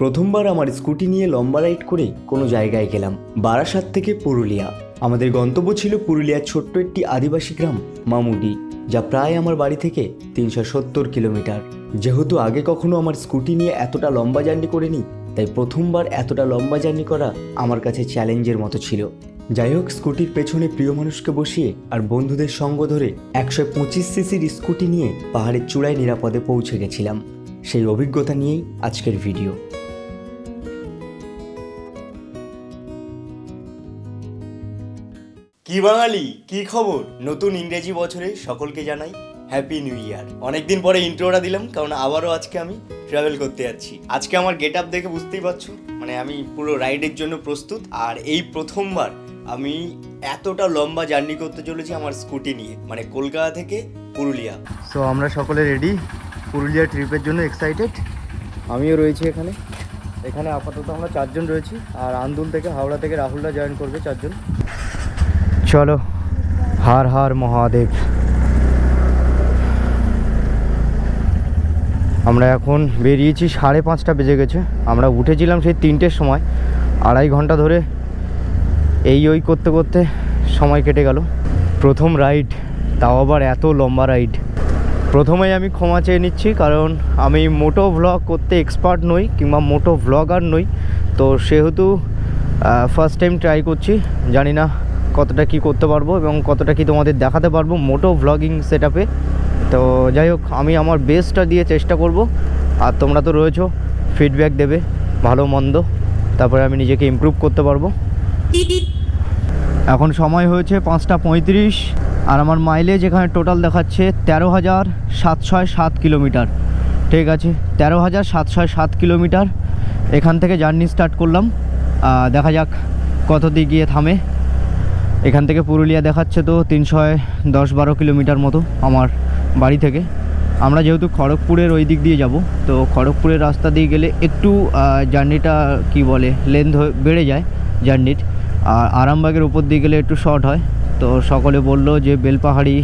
প্রথমবার আমার স্কুটি নিয়ে লম্বা রাইড করে কোনো জায়গায় গেলাম, বারাসাত থেকে পুরুলিয়া। আমাদের গন্তব্য ছিল পুরুলিয়ার ছোট্ট একটি আদিবাসী গ্রাম, মামুডি, যা প্রায় আমার বাড়ি থেকে তিনশো সত্তর কিলোমিটার। যেহেতু আগে কখনো আমার স্কুটি নিয়ে এতটা লম্বা জার্নি করিনি, তাই প্রথমবার এতটা লম্বা জার্নি করা আমার কাছে চ্যালেঞ্জের মতো ছিল। যাই হোক, স্কুটির পেছনে প্রিয় মানুষকে বসিয়ে আর বন্ধুদের সঙ্গ ধরে একশো পঁচিশ সিসির স্কুটি নিয়ে পাহাড়ের চূড়ায় নিরাপদে পৌঁছে গেছিলাম। সেই অভিজ্ঞতা নিয়েই আজকের ভিডিও। কি বাঙালি? কি খবর? নতুন ইংরেজি বছরে সকলকে জানাই হ্যাপি নিউ ইয়ার অনেকদিন পরে ইন্ট্রোটা দিলাম, কারণ আবারও আজকে আমি ট্রাভেল করতে যাচ্ছি। আজকে আমার গেট আপ দেখে বুঝতেই পারছ মানে আমি পুরো রাইডের জন্য প্রস্তুত, আর এই প্রথমবার আমি এতটা লম্বা জার্নি করতে চলেছি আমার স্কুটি নিয়ে মানে কলকাতা থেকে পুরুলিয়া। সো আমরা সকলে রেডি পুরুলিয়া ট্রিপের জন্য এক্সাইটেড আমিও রয়েছি এখানে। এখানে আপাতত আমরা চারজন রয়েছি, আর আন্দুল থেকে, হাওড়া থেকে রাহুলরা জয়েন করবে চারজন। চলো, হার হার মহাদেব। আমরা এখন বেরিয়েছি, সাড়ে পাঁচটা বেজে গেছে। আমরা উঠেছিলাম সেই তিনটের সময়। আড়াই ঘণ্টা ধরে এই ওই করতে করতে সময় কেটে গেল। প্রথম রাইড, তাও আবার এত লম্বা রাইড। প্রথমেই আমি ক্ষমা চেয়ে নিচ্ছি, কারণ আমি মোটো ভ্লগ করতে এক্সপার্ট নই, কিংবা মোটো ভ্লগার নই। তো সেহেতু ফার্স্ট টাইম ট্রাই করছি, জানি না কতটা কি করতে পারব এবং কতটা কি তোমাদের দেখাতে পারব মোটো ভ্লগিং সেট তো যাই হোক, আমি আমার বেস্টটা দিয়ে চেষ্টা করব। আর তোমরা তো রয়েছো ফিডব্যাক দেবে, ভালো, মন্দ। তারপরে আমি নিজেকে ইমপ্রুভ করতে পারব। এখন সময় হয়েছে পাঁচটা পঁয়ত্রিশ, আর আমার মাইলেজ এখানে টোটাল দেখাচ্ছে তেরো হাজার সাতশয় সাত কিলোমিটার। ঠিক আছে, তেরো হাজার সাতশয় সাত কিলোমিটার। এখান থেকে জার্নি স্টার্ট করলাম। দেখা যাক কত দিক গিয়ে থামে। এখান থেকে পুরুলিয়া দেখাচ্ছে তো তিনশো দশ বারো কিলোমিটার মতো আমার বাড়ি থেকে। আমরা যেহেতু খড়গপুরের ওই দিক দিয়ে যাব, তো খড়গপুরের রাস্তা দিয়ে গেলে একটু জার্নিটা কি বলে লেন্থ বেড়ে যায় জার্নির আর আরামবাগের উপর দিয়ে গেলে একটু শর্ট হয়। তো সকলে বলল যে বেলপাহাড়ি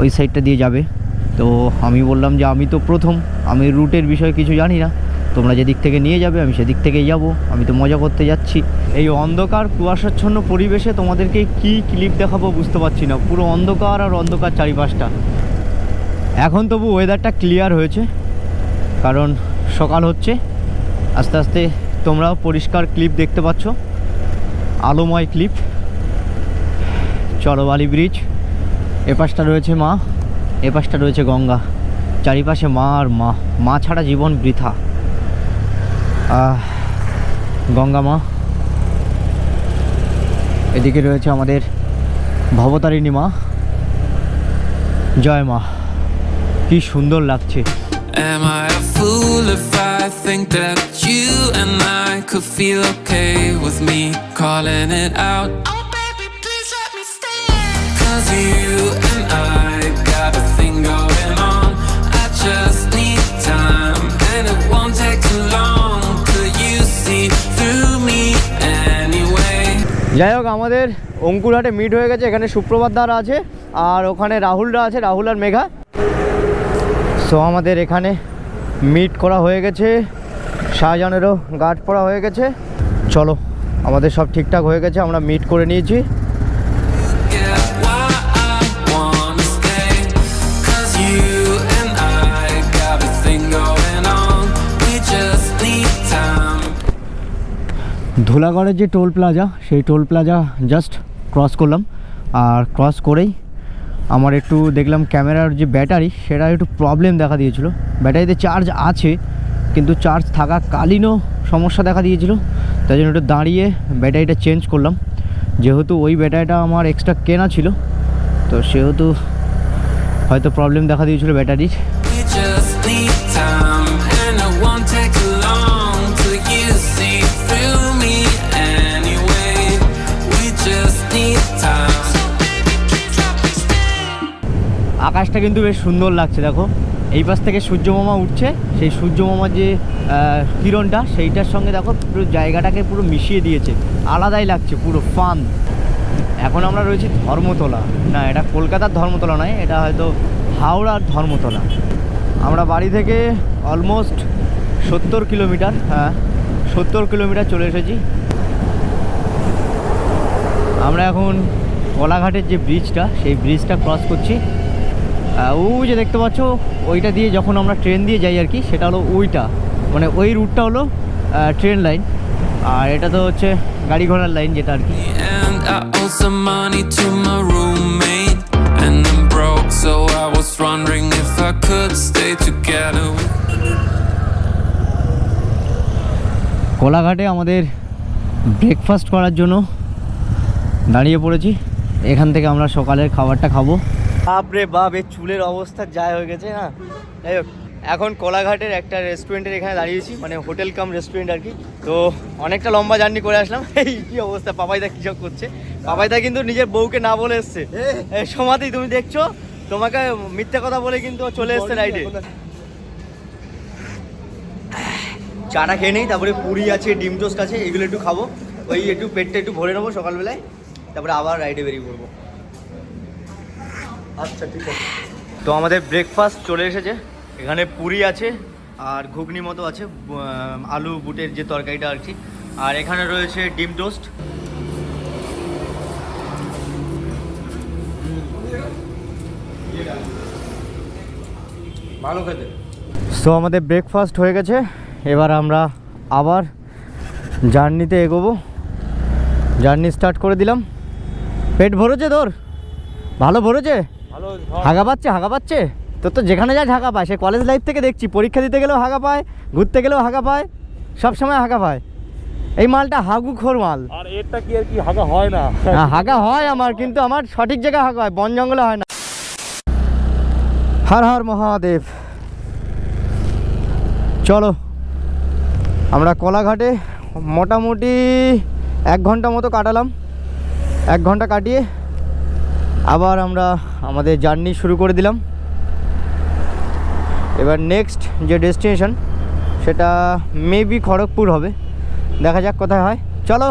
ওই সাইডটা দিয়ে যাবে। তো আমি বললাম যে আমি তো প্রথম, আমি রুটের বিষয়ে কিছু জানি না। তোমরা যেদিক থেকে নিয়ে যাবে, আমি সেদিক থেকেই যাব। আমি তো মজা করতে যাচ্ছি। এই অন্ধকার, কুয়াশাচ্ছন্ন পরিবেশে তোমাদেরকে কি ক্লিপ দেখাবো বুঝতে পারছি না। পুরো অন্ধকার আর অন্ধকার চারিপাশটা। এখন তবু ওয়েদারটা ক্লিয়ার হয়েছে। কারণ সকাল হচ্ছে। আস্তে আস্তে তোমরাও পরিষ্কার ক্লিপ দেখতে পাচ্ছ। আলোময় ক্লিপ চরবালি ব্রিজ এপাশটা রয়েছে মা। এপাশটা রয়েছে গঙ্গা। চারিপাশে মা আর মা। মা ছাড়া জীবন বৃথা। গঙ্গা মা। এদিকে রয়েছে আমাদের ভবতারিণী মা। জয় মা। কি সুন্দর লাগছে। You যাই হোক, আমাদের অঙ্কুরহাটে মিট হয়ে গেছে। এখানে সুপ্রভাত দ্বারা আছে আর ওখানে রাহুলরা আছে, রাহুল আর মেঘা। সো আমাদের এখানে মিট করা হয়ে গেছে। শাহজাহানেরও গার্ড পড়া হয়ে গেছে। চলো, আমাদের সব ঠিকঠাক হয়ে গেছে, আমরা মিট করে নিয়েছি। ধুলাগড়ের যে টোল প্লাজা, সেই টোল প্লাজা জাস্ট ক্রস করলাম। আর ক্রস করেই আমার একটু দেখলাম ক্যামেরার যে ব্যাটারি, সেটা একটু প্রবলেম দেখা দিয়েছিল। ব্যাটারিতে চার্জ আছে, কিন্তু চার্জ থাকাকালীনও সমস্যা দেখা দিয়েছিল। তাই জন্য একটু দাঁড়িয়ে ব্যাটারিটা চেঞ্জ করলাম। যেহেতু ওই ব্যাটারিটা আমার এক্সট্রা কেনা ছিল, তো সেহেতু হয়তো প্রবলেম দেখা দিয়েছিল ব্যাটারির। আকাশটা কিন্তু বেশ সুন্দর লাগছে, দেখো। এই পাশ থেকে সূর্য মামা উঠছে, সেই সূর্য মামার যে কিরণটা, সেইটার সঙ্গে দেখো পুরো জায়গাটাকে পুরো মিশিয়ে দিয়েছে। আলাদাই লাগছে, পুরো ফান এখন আমরা রয়েছি ধর্মতলা। না, এটা কলকাতার ধর্মতলা নয়, এটা হয়তো হাওড়ার ধর্মতলা। আমরা বাড়ি থেকে অলমোস্ট সত্তর কিলোমিটার হ্যাঁ সত্তর কিলোমিটার চলে এসেছি। আমরা এখন কলাঘাটের যে ব্রিজটা সেই ব্রিজটা ক্রস করছি। ওই যে দেখতে পাচ্ছ ওইটা দিয়ে যখন আমরা ট্রেন দিয়ে যাই আর কি সেটা হলো ওইটা। মানে ওই রুটটা হলো ট্রেন লাইন আর এটা তো হচ্ছে গাড়ি ঘোড়ার লাইন যেটা আর কি। কোলাঘাটে আমাদের ব্রেকফাস্ট করার জন্য দাঁড়িয়ে পড়েছি। এখান থেকে আমরা সকালের খাবারটা খাব। বাপরে বাপ এই চুলের অবস্থা যায় হয়ে গেছে না? যাই হোক এখন কোলাঘাটের একটা রেস্টুরেন্টের এখানে দাঁড়িয়েছি মানে হোটেল কাম রেস্টুরেন্ট আর কি। তো অনেকটা লম্বা জার্নি করে আসলাম। এই কি অবস্থা পাপাইদা কী সব করছে? পাপাইদা কিন্তু নিজের বউকে না বলে এসছে। সমাতেই তুমি দেখছ? তোমাকে মিথ্যে কথা বলে কিন্তু চলে এসছে রাইডে চাটা খেয়ে নেই তারপরে পুরি আছে ডিম টোস্ট আছে এগুলো একটু খাব। ওই একটু পেটটা একটু ভরে নেব সকালবেলায় তারপরে আবার রাইডে বেরিয়ে পড়ব। আচ্ছা ঠিক আছে। তো আমাদের ব্রেকফাস্ট চলে এসেছে। এখানে পুরি আছে আর ঘুগনি মতো আছে আলু বুটের যে তরকারিটা আর কি। আর এখানে রয়েছে ডিম টোস্ট। ভালো খেতে। সো আমাদের ব্রেকফাস্ট হয়ে গেছে। এবার আমরা আবার জার্নিতে এগোবো। জার্নি স্টার্ট করে দিলাম। পেট ভরেছে তোর? ভালো ভরেছে? হাগা পাচ্ছে হাগা পাচ্ছে? তোর তো যেখানে যায় হাগা পায় সে কলেজ লাইফ থেকে দেখছি পরীক্ষা দিতে গেলেও হাগা পায় ঘুরতে গেলেও হাগা পায় সব সময় হাগা পায়। এই মালটা হাগু খোর মাল। আর এরটা কি আর কি হাগা হয় না? হ্যাঁ, হাগা হয় আমার কিন্তু আমার সঠিক জায়গায় হাগা হয় বন জঙ্গলে হয় না। হর হর মহাদেব। চলো আমরা কোলাঘাটে মোটামুটি এক ঘণ্টা মতো কাটালাম। এক ঘণ্টা কাটিয়ে আবার আমরা আমাদের জার্নি শুরু করে দিলাম। এবার নেক্সট যে ডেস্টিনেশন সেটা মেবি খড়গপুর হবে। দেখা যাক কোথায় হয়। চলো।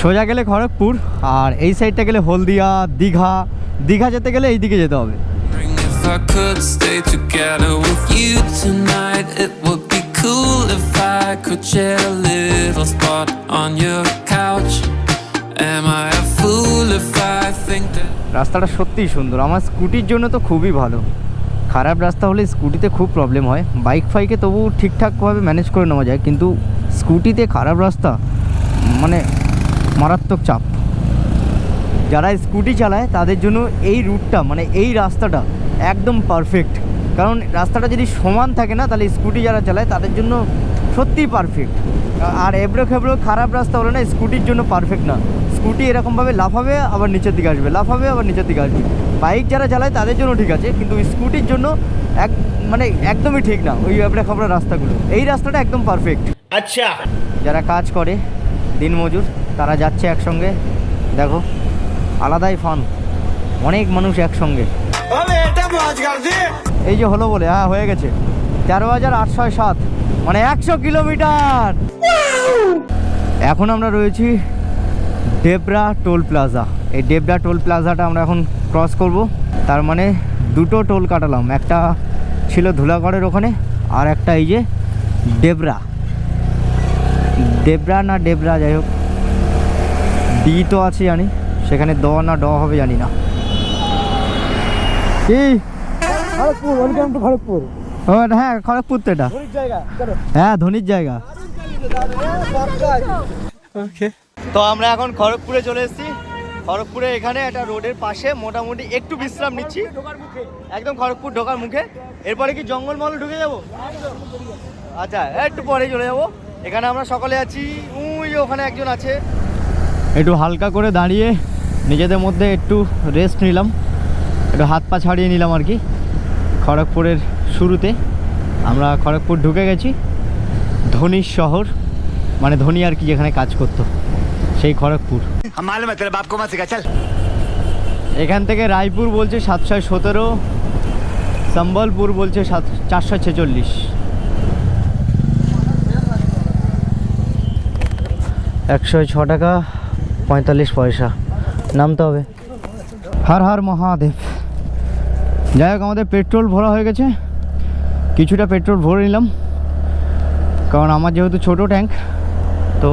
সোজা গেলে খড়গপুর আর এই সাইডটা গেলে হলদিয়া দীঘা। দীঘা যেতে গেলে এই দিকে যেতে হবে। I could stay together with you tonight, it cool if I could share a little spot on your couch. Am I a fool if I think that? রাস্তাটা সত্যিই সুন্দর। আমার স্কুটির জন্য তো খুবই ভালো। খারাপ রাস্তা হলে স্কুটিতে খুব প্রবলেম হয়। বাইক ফাইকে তবু ঠিকঠাকভাবে ম্যানেজ করে নেওয়া যায়। কিন্তু স্কুটিতে খারাপ রাস্তা মানে মারাত্মক চাপ। যারা স্কুটি চালায়, তাদের জন্য এই রুটটা মানে এই রাস্তাটা একদম পারফেক্ট কারণ রাস্তাটা যদি সমান থাকে না তাহলে স্কুটি যারা চালায় তাদের জন্য সত্যিই পারফেক্ট আর এবড়ো খেবড়ো খারাপ রাস্তা হলে না স্কুটির জন্য পারফেক্ট না। স্কুটি এরকমভাবে লাফাবে আবার নিচের দিকে আসবে। লাফাবে আবার নিচের দিকে আসবে। বাইক যারা চালায় তাদের জন্য ঠিক আছে কিন্তু স্কুটির জন্য এক মানে একদমই ঠিক না ওই এবড়ে খাবড়া রাস্তাগুলো। এই রাস্তাটা একদম পারফেক্ট আচ্ছা। যারা কাজ করে দিনমজুর তারা যাচ্ছে একসঙ্গে। দেখো আলাদাই ফান অনেক মানুষ একসঙ্গে। এই যে হলো বলে হ্যাঁ হয়ে গেছে। তেরো হাজার আটশো সাত মানে একশো কিলোমিটার। এখন আমরা রয়েছি ডেবরা টোল প্লাজা। এই ডেবরা টোল প্লাজাটা আমরা এখন ক্রস করব। তার মানে দুটো টোল কাটালাম, একটা ছিল ধুলাগড়ের ওখানে, আর একটা এই যে ডেবরা। ডেবরা না ডেবরা, যাই হোক। ডি তো আছে জানি, সেখানে দ না ড হবে জানি না। কি? Kharagpur welcome to Kharagpur. ও এটা হ্যাঁ খড়গপুর তো এটা। হ্যাঁ ধনির জায়গা। তো আমরা এখন খড়গপুরে চলে এসেছি। খড়গপুরে এখানে একটা রোডের পাশে মোটামুটি একটু বিশ্রাম নিচ্ছি। একদম খড়গপুর ঢোকার মুখে। এরপরে কি জঙ্গলমহল ঢুকে যাব? আচ্ছা একটু পরে চলে যাব। এখানে আমরা সকালে আছি। উই ওখানে একজন আছে। একটু হালকা করে দাঁড়িয়ে নিজেদের মধ্যে একটু রেস্ট নিলাম। একটু হাত পা ছাড়িয়ে নিলাম আর কি। খড়গপুরের শুরুতে। আমরা খড়গপুর ঢুকে গেছি। ধোনির শহর মানে ধোনি আর কি যেখানে কাজ করতো সেই খড়গপুর। এখান থেকে রায়পুর বলছে সাতশো সতেরো সম্বলপুর বলছে সাত চারশো ছেচল্লিশ। একশো ছ টাকা পঁয়তাল্লিশ পয়সা। নামতে হবে। হর হর মহাদেব। যাই হোক, আমাদের পেট্রোল ভরা হয়ে গেছে। কিছুটা পেট্রোল ভরে নিলাম। কারণ আমার যেহেতু ছোট ট্যাঙ্ক, তো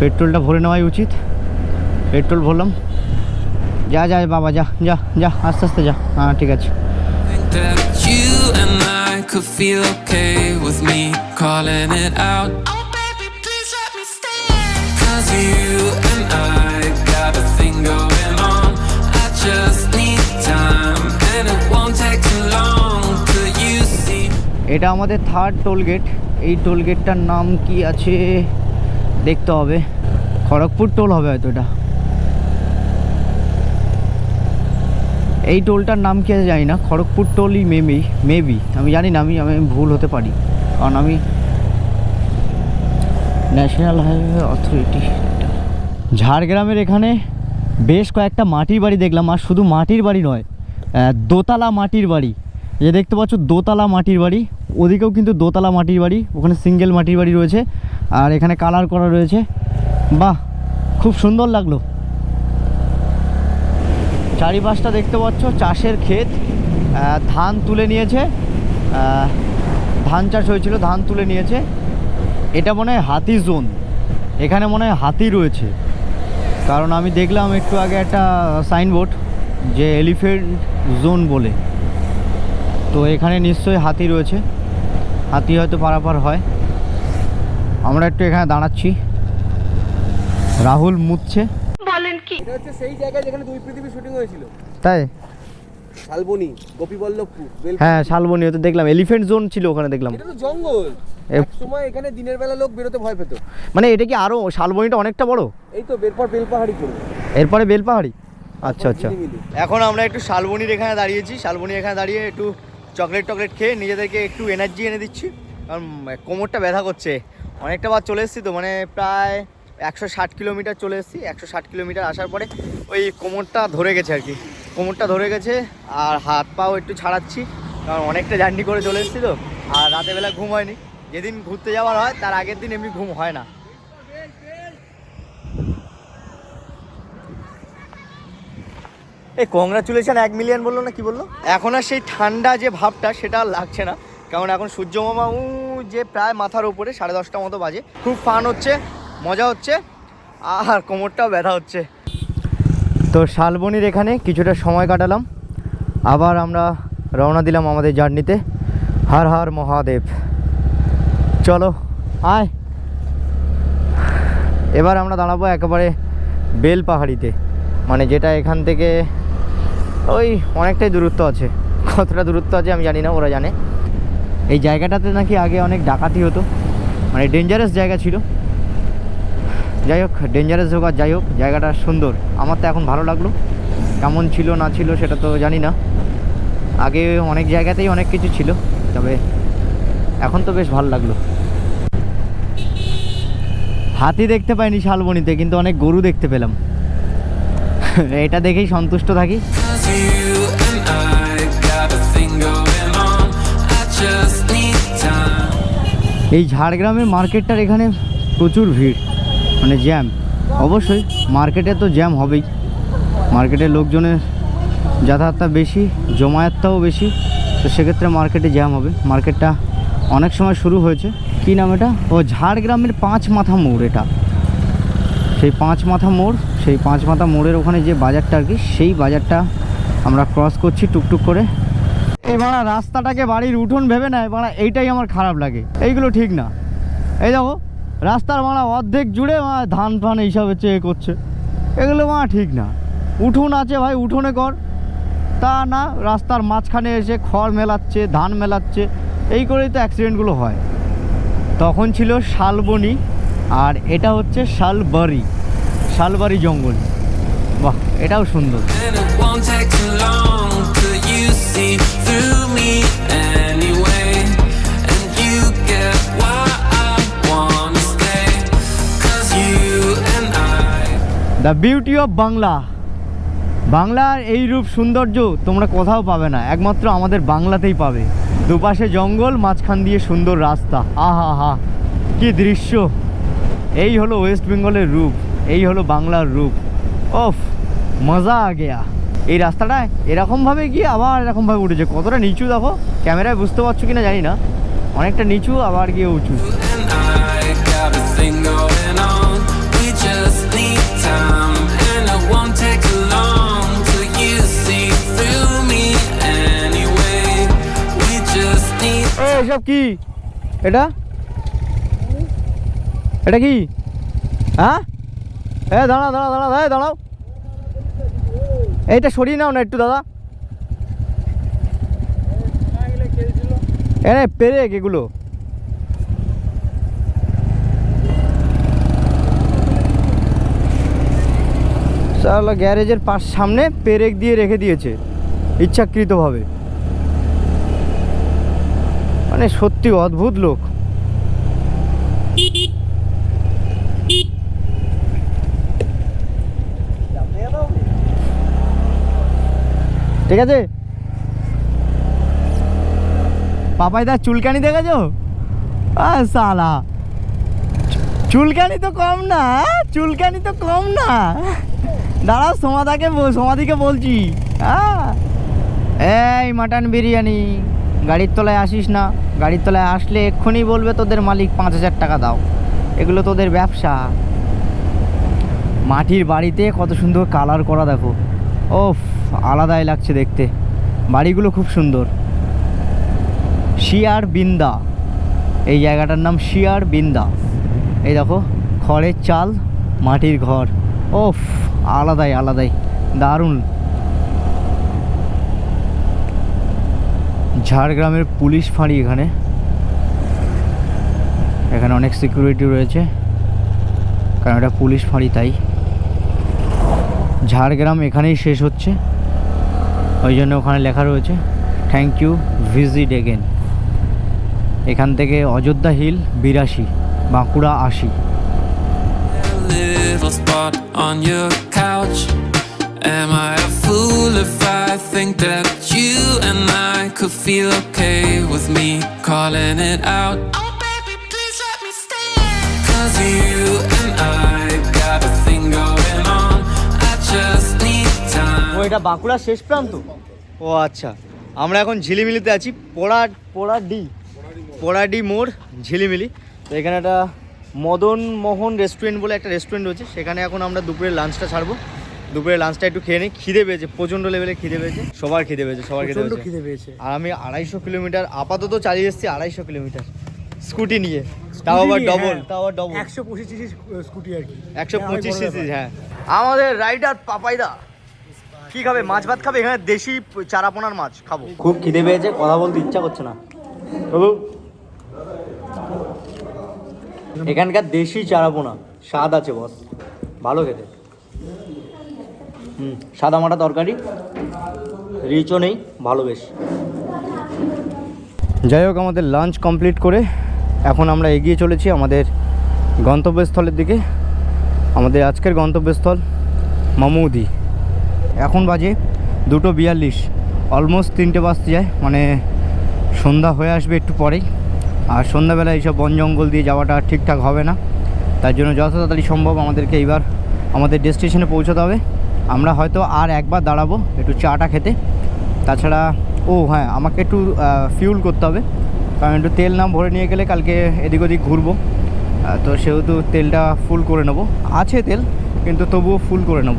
পেট্রোলটা ভরে নেওয়াই উচিত। পেট্রোল ভরলাম। যা যা, বাবা, যা যা যা, আস্তে আস্তে যা। হ্যাঁ ঠিক আছে। Could feel okay with me calling it out. এটা আমাদের থার্ড টোল গেট এই টোল গেটটার নাম কি আছে? দেখতে হবে। খড়গপুর টোল হবে হয়তো এটা। এই টোলটার নাম কি আছে জানি না। খড়গপুর টোলই মেবি মেবি আমি জানি না, আমি আমি ভুল হতে পারি। কারণ আমি ন্যাশনাল হাইওয়ে অথরিটি ঝাড়গ্রামের এখানে বেশ কয়েকটা মাটির বাড়ি দেখলাম। আর শুধু মাটির বাড়ি নয় দোতলা মাটির বাড়ি। যে দেখতে পাচ্ছ, দোতলা মাটির বাড়ি। ওদিকেও কিন্তু দোতলা মাটির বাড়ি, ওখানে সিঙ্গেল মাটির বাড়ি রয়েছে। আর এখানে কালার করা রয়েছে। বাহ, খুব সুন্দর লাগল। চারিপাশটা দেখতে পাচ্ছ, চাষের ক্ষেত। ধান তুলে নিয়েছে। ধান চাষ হয়েছিল, ধান তুলে নিয়েছে। এটা মনে হয় হাতি জোন এখানে মনে হয় হাতি রয়েছে। কারণ আমি দেখলাম একটু আগে একটা সাইনবোর্ড যে এলিফেন্ট জোন বলে। তো এখানে নিশ্চয়ই হাতি রয়েছে। হাতি হয়তো পারাপার হয়। আমরা একটু এখানে দাঁড়াচ্ছি। রাহুল মুতছে। এটা হচ্ছে সেই জায়গায় যেখানে দুই পৃথিবী শুটিং হয়েছিল। তাই? শালবনি গোপীবল্লভপুর হ্যাঁ শালবনি তো দেখলাম। এলিফেন্ট জোন ছিল ওখানে দেখলাম। এটা তো জঙ্গল। এক সময় এখানে দিনের বেলা লোক বেরোতে ভয় পেত। মানে এটা কি আরও শালবনিটা অনেকটা বড়? এই তো বেরপর বেলপাহাড়ি পড়বে এরপরে বেলপাহাড়ি? আচ্ছা আচ্ছা। এখন আমরা একটু শালবনির এখানে দাঁড়িয়েছি। শালবনির এখানে দাঁড়িয়ে একটু চকলেট টকলেট খেয়ে নিজেদেরকে একটু এনার্জি এনে দিচ্ছি। কারণ কোমরটা ব্যথা করছে। অনেকটা বার চলে এসেছি তো মানে প্রায় একশো ষাট কিলোমিটার চলে এসেছি। একশো ষাট কিলোমিটার আসার পরে ওই কোমরটা ধরে গেছে আর কি। কোমরটা ধরে গেছে আর হাত পাও একটু ছাড়াচ্ছি। কারণ অনেকটা জার্নি করে চলে এসেছি তো, আর রাতেবেলা ঘুম হয়নি। যেদিন ঘুরতে যাওয়ার হয়, তার আগের দিন এমনি ঘুম হয় না। এই কংগ্রাচুলেশন এক মিলিয়ন বলল না কি বলল? এখন আর সেই ঠান্ডা যে ভাবটা, সেটা লাগছে না। কারণ এখন সূর্য মামা, উ, যে প্রায় মাথার উপরে, সাড়ে দশটা মতো বাজে। খুব ফান হচ্ছে, মজা হচ্ছে, আর কোমরটাও ব্যথা হচ্ছে। তো শালবনির এখানে কিছুটা সময় কাটালাম। আবার আমরা রওনা দিলাম আমাদের জার্নিতে। হার হার মহাদেব। চলো, আয়। এবার আমরা দাঁড়াবো একেবারে বেল পাহাড়িতে। মানে যেটা এখান থেকে ওই অনেকটাই দূরত্ব আছে। কতটা দূরত্ব আছে আমি জানি না, ওরা জানে। এই জায়গাটাতে নাকি আগে অনেক ডাকাতি হতো। মানে ডেঞ্জারাস জায়গা ছিল। যাই হোক ডেঞ্জারাস হোক আর যাই হোক, জায়গাটা সুন্দর। আমার তো এখন ভালো লাগল। কেমন ছিল, না ছিল, সেটা তো জানি না। আগে অনেক জায়গাতেই অনেক কিছু ছিল, তবে এখন তো বেশ ভালো লাগল। হাতি দেখতে পাইনি শালবনিতে, কিন্তু অনেক গরু দেখতে পেলাম। এটা দেখেই সন্তুষ্ট থাকি। এই ঝাড়গ্রামের মার্কেটটার এখানে প্রচুর ভিড় মানে জ্যাম অবশ্যই মার্কেটে তো জ্যাম হবেই। মার্কেটের লোকজনের যাতায়াতটা বেশি, জমায়েতটাও বেশি, তো সেক্ষেত্রে মার্কেটে জ্যাম হবে। মার্কেটটা অনেক সময় শুরু হয়েছে। কী নাম এটা? ও, ঝাড়গ্রামের পাঁচ মাথা মোড় এটা। সেই পাঁচ মাথা মোড়, সেই পাঁচ মাথা মোড়ের ওখানে যে বাজারটা আর কি, সেই বাজারটা আমরা ক্রস করছি টুকটুক করে। এই বাড়া রাস্তাটাকে বাড়ির উঠোন ভেবে নেয় বাড়া এইটাই আমার খারাপ লাগে। এইগুলো ঠিক না। এই দেখো, রাস্তার মারা অর্ধেক জুড়ে ধান ফান এইসব হচ্ছে এ করছে। এগুলো মা ঠিক না। উঠোন আছে ভাই, উঠোনে কর। তা না, রাস্তার মাঝখানে এসে খড় মেলাচ্ছে, ধান মেলাচ্ছে, এই করেই তো অ্যাক্সিডেন্টগুলো হয়। তখন ছিল শালবনি, আর এটা হচ্ছে শালবাড়ি শালবাড়ি জঙ্গল। বাহ এটাও সুন্দর. দ্য বিউটি অফ বাংলা বাংলার এই রূপ সৌন্দর্য তোমরা কোথাও পাবে না একমাত্র আমাদের বাংলাতেই পাবে। দুপাশে জঙ্গল মাঝখান দিয়ে সুন্দর রাস্তা। আহা হা কি দৃশ্য। এই হলো ওয়েস্ট বেঙ্গলের রূপ এই হলো বাংলার রূপ। ওফ। মজা আ গেয়া। এই রাস্তাটা এরকমভাবে গিয়ে আবার এরকমভাবে উঠেছে। কতটা নিচু দেখো, ক্যামেরায় বুঝতে পারছ কিনা জানি না। অনেকটা নিচু, আবার গিয়ে উঁচু। এসব কি? এটা? এটা কি? হ্যাঁ? এ, দাঁড়াও দাঁড়াও এই দাঁড়াও। এইটা সরিয়ে নাও না একটু, দাদা। এ পেরেক এগুলো। সালা গ্যারেজের পাশ সামনে পেরেক দিয়ে রেখে দিয়েছে, ইচ্ছাকৃতভাবে। মানে সত্যি অদ্ভুত লোক। ঠিক আছে? পাপাই দা চুলকানি দেখেছ? সালা। চুলকানি তো কম না? চুলকানি তো কম না। দাঁড়াও, সমাদাকে বল- সমাধিকে বলছি হ্যাঁ এই মাটন বিরিয়ানি, গাড়ির তলায় আসিস না। গাড়ির তলায় আসলে এক্ষুনি বলবে তোদের মালিক পাঁচ হাজার টাকা দাও। এগুলো তোদের ব্যবসা। মাটির বাড়িতে কত সুন্দর কালার করা দেখো। ওফ, আলাদাই লাগছে দেখতে। বাড়িগুলো খুব সুন্দর। শিয়ার বিন্দা। এই জায়গাটার নাম শিয়ার বিন্দা। এই দেখো, খড়ের চাল, মাটির ঘর। ওফ, আলাদাই আলাদাই। দারুণ। ঝাড়গ্রামের পুলিশ ফাঁড়ি এখানে। এখানে অনেক সিকিউরিটি রয়েছে। কারণ এটা পুলিশ ফাঁড়ি, তাই। ঝাড়গ্রাম এখানেই শেষ হচ্ছে ওই জন্য ওখানে লেখা রয়েছে থ্যাংক ইউ ভিজিট এগেন এখান থেকে অযোধ্যা হিল বিরাশি বাঁকুড়া আশি. Am I a fool if I think that you and I could feel okay with me calling it out? Oh, baby, please let me stay. Cause you এটা বাঁকুড়ার শেষ প্রান্ত। ও আচ্ছা আমরা এখন ঝিলিমিলিতে আছি পোড়া পোড়া পোড়াডি পোড়াডি মোড় ঝিলিমিলি। তো এখানে একটা মদন মোহন রেস্টুরেন্ট বলে একটা রেস্টুরেন্ট রয়েছে সেখানে এখন আমরা দুপুরের লাঞ্চটা ছাড়বো। দুপুরের লাঞ্চটা একটু খেয়ে নিই। খিদে পেয়েছে প্রচণ্ড লেভেলে খিদে পেয়েছে। সবার খিদে পেয়েছে সবার খিদে পেয়েছে। খিদে পেয়েছে। আর আমি আড়াইশো কিলোমিটার আপাতত চালিয়ে এসেছি আড়াইশো কিলোমিটার স্কুটি নিয়ে। তাও আবার ডবল হ্যাঁ। তাও আবার ডবল একশো পঁচিশ সিসি স্কুটি আর কি। একশো হ্যাঁ, পঁচিশ সিসি হ্যাঁ। আমাদের রাইডার পাপাইদা। কি খাবে? মাছ ভাত খাবে? এখানে দেশি চারাপোনার মাছ খাব। খুব খিদে পেয়েছে কথা বলতে ইচ্ছা করছে না। তবু এখানকার দেশি চারাপোনা স্বাদ আছে বস। ভালো খেতে। হুম সাদা মাটা তরকারি রিচও নেই ভালো বেশ। যাই হোক আমাদের লাঞ্চ কমপ্লিট করে এখন আমরা এগিয়ে চলেছি আমাদের গন্তব্যস্থলের দিকে। আমাদের আজকের গন্তব্যস্থল মামুদি। এখন বাজে দুটো বিয়াল্লিশ। অলমোস্ট তিনটে বাজতে যায় মানে সন্ধ্যা হয়ে আসবে একটু পরেই। আর সন্ধ্যাবেলা এইসব বন জঙ্গল দিয়ে যাওয়াটা ঠিকঠাক হবে না। তার জন্য যত তাড়াতাড়ি সম্ভব আমাদেরকে এইবার আমাদের ডেস্টিনেশনে পৌঁছতে হবে। আমরা হয়তো আর একবার দাঁড়াবো একটু চাটা খেতে। তাছাড়া, ও হ্যাঁ আমাকে একটু ফিউল করতে হবে। কারণ একটু তেল না ভরে নিয়ে গেলে কালকে এদিক ওদিক ঘুরবো। তো সেহেতু তেলটা ফুল করে নেব। আছে তেল, কিন্তু তবুও ফুল করে নেব।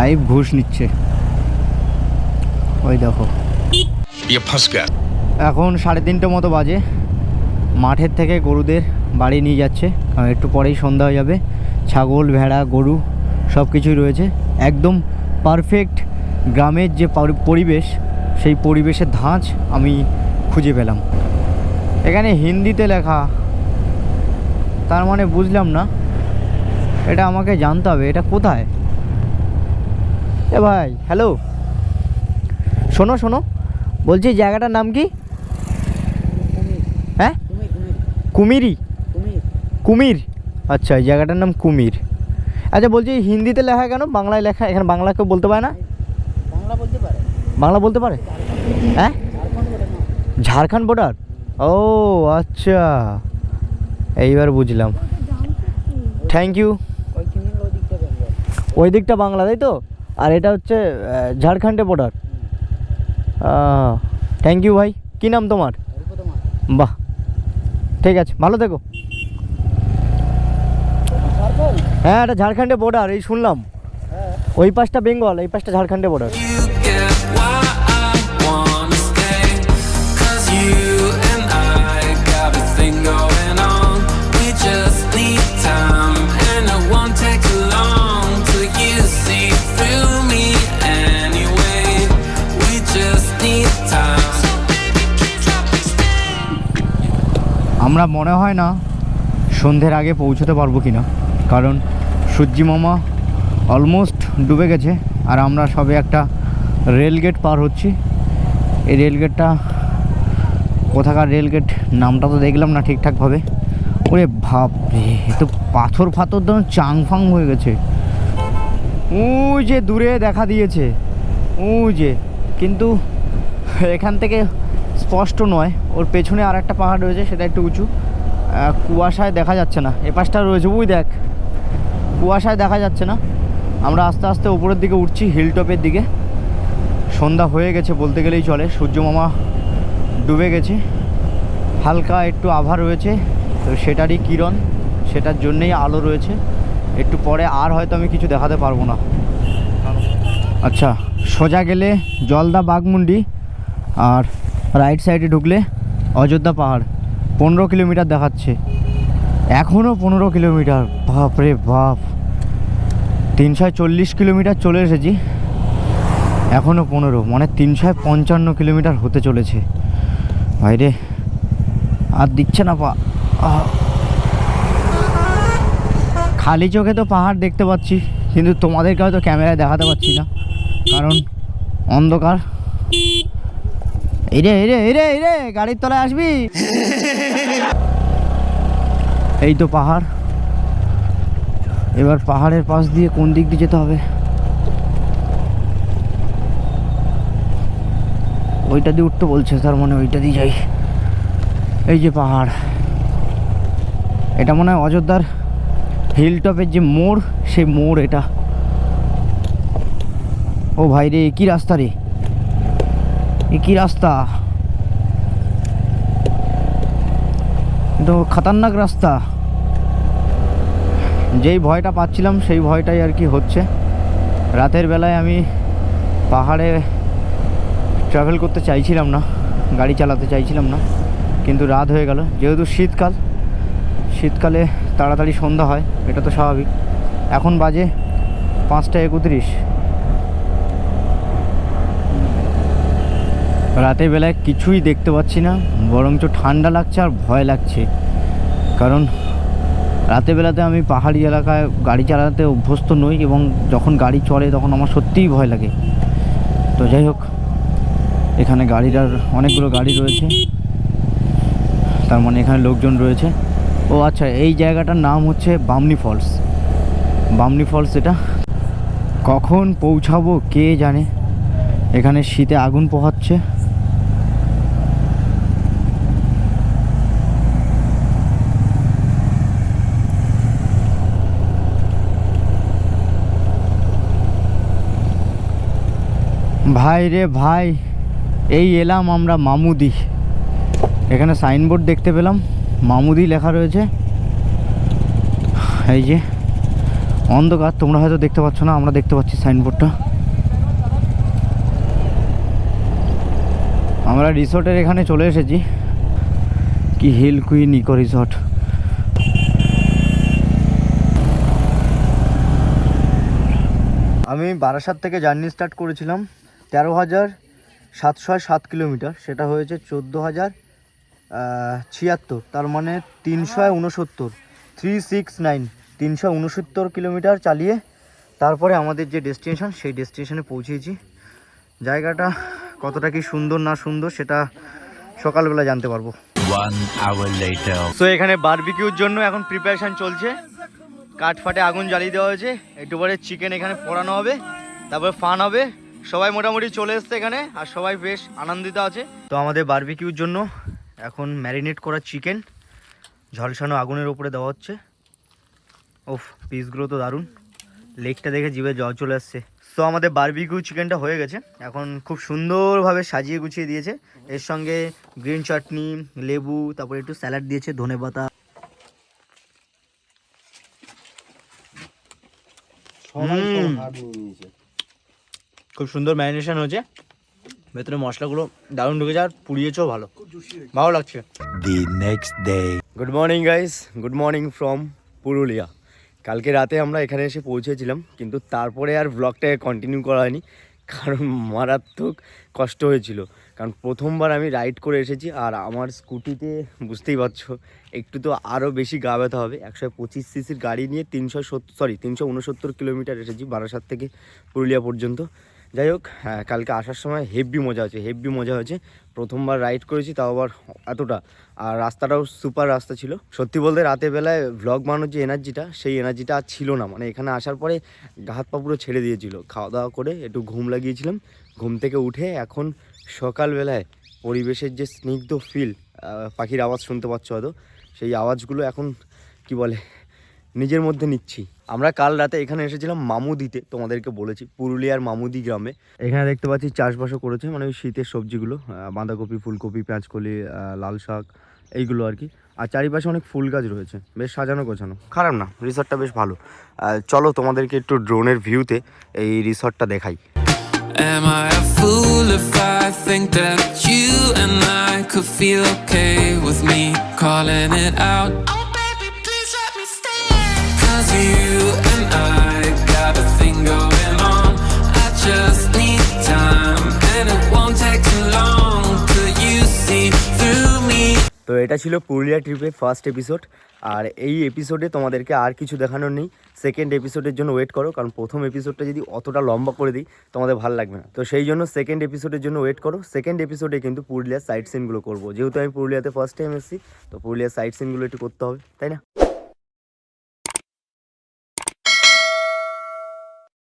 লাইভ ঘুষ নিচ্ছে ওই দেখো ये फंस गया এখন সাড়ে তিনটে মতো বাজে। মাঠের থেকে গরুদের বাড়ি নিয়ে যাচ্ছে। কারণ একটু পরেই সন্ধ্যা হয়ে যাবে। ছাগল, ভেড়া, গরু সব কিছুই রয়েছে। একদম পারফেক্ট গ্রামের যে পরিবেশ, সেই পরিবেশের ধাঁচ আমি খুঁজে পেলাম। এখানে হিন্দিতে লেখা। তার মানে বুঝলাম না। এটা আমাকে জানতে হবে। এটা কোথায়? এ ভাই হ্যালো শোনো শোনো। বলছি, জায়গাটার নাম কি? কুমিরি কুমির। কুমির? আচ্ছা এই জায়গাটার নাম কুমির। আচ্ছা বলছি হিন্দিতে লেখা কেন? বাংলায় লেখা এখানে বাংলা কেউ বলতে পারে না? বাংলা বলতে পারে। বাংলা বলতে পারে? হ্যাঁ? ঝাড়খণ্ড বর্ডার ও আচ্ছা। এইবার বুঝলাম। থ্যাংক ইউ ওই দিকটা বাংলা তাই তো? আর এটা হচ্ছে ঝাড়খণ্ডে বর্ডার থ্যাংক ইউ ভাই। কী নাম তোমার। বাহ ঠিক আছে ভালো থেকো। হ্যাঁ এটা ঝাড়খণ্ডে বর্ডার এই শুনলাম। হ্যাঁ। ওই পাশটা বেঙ্গল এই পাশটা ঝাড়খণ্ডে বর্ডার মনে হয় না সন্ধ্যের আগে পৌঁছতে পারব কি না কারণ সূর্যি মামা অলমোস্ট ডুবে গেছে আর আমরা সবে একটা রেলগেট পার হচ্ছি। এই রেলগেটটা কোথাকার রেলগেট নামটা তো দেখলাম না ঠিকঠাকভাবে। ওরে ভাব এ তো পাথর ফাথর তো চাংফাং হয়ে গেছে। ওই যে দূরে দেখা দিয়েছে। ওই যে, কিন্তু এখান থেকে স্পষ্ট নয়। ওর পেছনে আর একটা পাহাড় রয়েছে, সেটা একটু উঁচু। কুয়াশায় দেখা যাচ্ছে না। এ পাশটা রয়েছে, ওই দেখ। কুয়াশায় দেখা যাচ্ছে না। আমরা আস্তে আস্তে উপরের দিকে উঠছি হিল টপের দিকে। সন্ধ্যা হয়ে গেছে বলতে গেলেই চলে। সূর্য মামা ডুবে গেছে। হালকা একটু আভা রয়েছে, তো সেটারই কিরণ, সেটার জন্যেই আলো রয়েছে। একটু পরে আর হয়তো আমি কিছু দেখাতে পারব না। আচ্ছা সোজা গেলে জলদা বাগমুন্ডি আর রাইট সাইডে ঢুকলে অযোধ্যা পাহাড়, পনেরো কিলোমিটার দেখাচ্ছে। এখনও পনেরো কিলোমিটার বাপ রে বাপ। তিনশো চল্লিশ কিলোমিটার চলে এসেছি এখনও পনেরো মানে তিনশো পঞ্চান্ন কিলোমিটার হতে চলেছে। বাইরে আর দিচ্ছে না পা। খালি চোখে তো পাহাড় দেখতে পাচ্ছি, কিন্তু তোমাদেরকে হয়তো ক্যামেরায় দেখাতে পাচ্ছি না, কারণ অন্ধকার। এই রে এই রে এই রে রে, গাড়ির তলায় আসবি? এই তো পাহাড়। এবার পাহাড়ের পাশ দিয়ে কোন দিক দিয়ে যেতে হবে? ওইটা দিয়ে উঠতে বলছে, তার মানে ওইটা দিয়ে যাই। এই যে পাহাড়। এটা মনে হয় অযোধ্যার হিল টপের যে মোড়, সেই মোড় এটা। ও ভাই রে, কি রাস্তা রে? কি রাস্তা? তো খতরনাক রাস্তা। যেই ভয়টা পাচ্ছিলাম, সেই ভয়টাই আর কি হচ্ছে। রাতের বেলায় আমি পাহাড়ে ট্রাভেল করতে চাইছিলাম না, গাড়ি চালাতে চাইছিলাম না, কিন্তু রাত হয়ে গেল। যেহেতু শীতকাল, শীতকালে তাড়াতাড়ি সন্ধ্যা হয়, এটা তো স্বাভাবিক। এখন বাজে পাঁচটা একত্রিশ। রাতের বেলায় কিছুই দেখতে পাচ্ছি না, বরঞ্চ ঠান্ডা লাগছে আর ভয় লাগছে। কারণ রাতের বেলাতে আমি পাহাড়ি এলাকায় গাড়ি চালাতে অভ্যস্ত নই এবং যখন গাড়ি চলে তখন আমার সত্যিই ভয় লাগে। তো যাই হোক, এখানে গাড়ির আর অনেকগুলো গাড়ি রয়েছে। তার মানে এখানে লোকজন রয়েছে। ও আচ্ছা এই জায়গাটার নাম হচ্ছে বামনি ফলস। বামনি ফলস এটা। কখন পৌঁছাবো কে জানে? এখানে শীতে আগুন পোহাচ্ছে। ভাই রে ভাই, এই এলাম আমরা মামুদি। এখানে সাইনবোর্ড দেখতে পেলাম, মামুদি লেখা রয়েছে। এই যে, অন্ধকার, তোমরা হয়তো দেখতে পাচ্ছ না, আমরা দেখতে পাচ্ছি সাইনবোর্ডটা আমরা রিসোর্টের এখানে চলে এসেছি। কি হিল কুইন ইকো রিসর্ট আমি বারাসাত থেকে জার্নি স্টার্ট করেছিলাম। তেরো হাজার সাতশো সাত কিলোমিটার সেটা হয়েছে চোদ্দ হাজার ছিয়াত্তর তার মানে তিনশো উনসত্তর। থ্রি সিক্স নাইন তিনশো উনসত্তর কিলোমিটার চালিয়ে তারপরে আমাদের যে ডেস্টিনেশন সেই ডেস্টিনেশনে পৌঁছেছি। জায়গাটা কতটা কি সুন্দর না সুন্দর সেটা সকালবেলা জানতে পারব। সো এখানে বারবিকিউর জন্য এখন প্রিপারেশান চলছে। কাঠ ফাটে আগুন জ্বালিয়ে দেওয়া হয়েছে। একটু পরে চিকেন এখানে পোড়ানো হবে তারপর ফান হবে। সবাই মোটামুটি চলে এসছে এখানে আর সবাই বেশ আনন্দিত আছে। তো আমাদের বার্বিকিউর জন্য এখন ম্যারিনেট করা চিকেন ঝলসানো আগুনের উপরে দেওয়া হচ্ছে। ওফ পিসগুলো তো দারুণ। লেকটা দেখে জিভে জল চলে আসছে। তো আমাদের বারবিকিউ চিকেনটা হয়ে গেছে। এখন খুব সুন্দরভাবে সাজিয়ে গুছিয়ে দিয়েছে। এর সঙ্গে গ্রিন চাটনি লেবু তারপরে একটু স্যালাড দিয়েছে ধনে পাতা। হুম। খুব সুন্দর ম্যারিনেশন হয়েছে। ভেতরে মশলাগুলো দারুণ ঢুকে যায় আর পুড়িয়েছেও ভালো। ভালো লাগছে। The next day. Good morning guys good morning from Purulia কালকে রাতে আমরা এখানে এসে পৌঁছেছিলাম কিন্তু তারপরে আর ব্লগটাকে কন্টিনিউ করা হয়নি কারণ মারাত্মক কষ্ট হয়েছিল। কারণ প্রথমবার আমি রাইড করে এসেছি আর আমার স্কুটিতে বুঝতেই পারছ একটু তো আরও বেশি গা ব্যথা হবে। একশো পঁচিশ সিসির গাড়ি নিয়ে তিনশো সত্তর সরি তিনশো উনসত্তর কিলোমিটার এসেছি বারাসাত থেকে পুরুলিয়া পর্যন্ত। যাই হোক হ্যাঁ কালকে আসার সময় হেভি মজা হয়েছে হেভি মজা হয়েছে। প্রথমবার রাইড করেছি, তাও আবার এতটা। আর রাস্তাটাও সুপার রাস্তা ছিল। সত্যি বলতে রাতের বেলায় ভ্লগ বানানোর যে এনার্জিটা সেই এনার্জিটা আর ছিল না। মানে এখানে আসার পরে হাত পা পুরো ছেড়ে দিয়েছিল। খাওয়া দাওয়া করে একটু ঘুম লাগিয়েছিলাম। ঘুম থেকে উঠে এখন সকালবেলায় পরিবেশের যে স্নিগ্ধ ফিল পাখির আওয়াজ শুনতে পাচ্ছ হয়তো, সেই আওয়াজগুলো এখন, কি বলে, নিজের মধ্যে নিচ্ছি। আমরা কাল রাতে এখানে এসেছিলাম মামুদিতে, তোমাদেরকে বলেছি, পুরুলিয়ার মামুদি গ্রামে। এখানে দেখতে পাচ্ছি চাষবাসও করেছে মানে ওই শীতের সবজিগুলো বাঁধাকপি, ফুলকপি, পেঁয়াজকলি লাল শাক, এইগুলো আর কি। আর চারিপাশে অনেক ফুল গাছ রয়েছে, বেশ সাজানো গোছানো। খারাপ না, রিসর্টটা বেশ ভালো। চলো তোমাদেরকে একটু ড্রোনের ভিউতে এই রিসর্টটা দেখাই। Am I a fool if I think that you and I could feel okay with me calling it out? তো এটা ছিল পুরুলিয়া ট্রিপের ফার্স্ট এপিসোড আর এই এপিসোডে তোমাদেরকে আর কিছু দেখানোর নেই। সেকেন্ড এপিসোডের জন্য ওয়েট করো, কারণ প্রথম এপিসোডটা যদি অতটা লম্বা করে দিই, তোমাদের ভালো লাগবে না। তো সেই জন্য সেকেন্ড এপিসোডের জন্য ওয়েট করো। সেকেন্ড এপিসোডে কিন্তু পুরুলিয়ার সাইট সিনগুলো করব। যেহেতু আমি পুরুলিয়াতে ফার্স্ট টাইম এসেছি, তো পুরুলিয়ার সাইট সিনগুলো একটু করতে হবে, তাই না?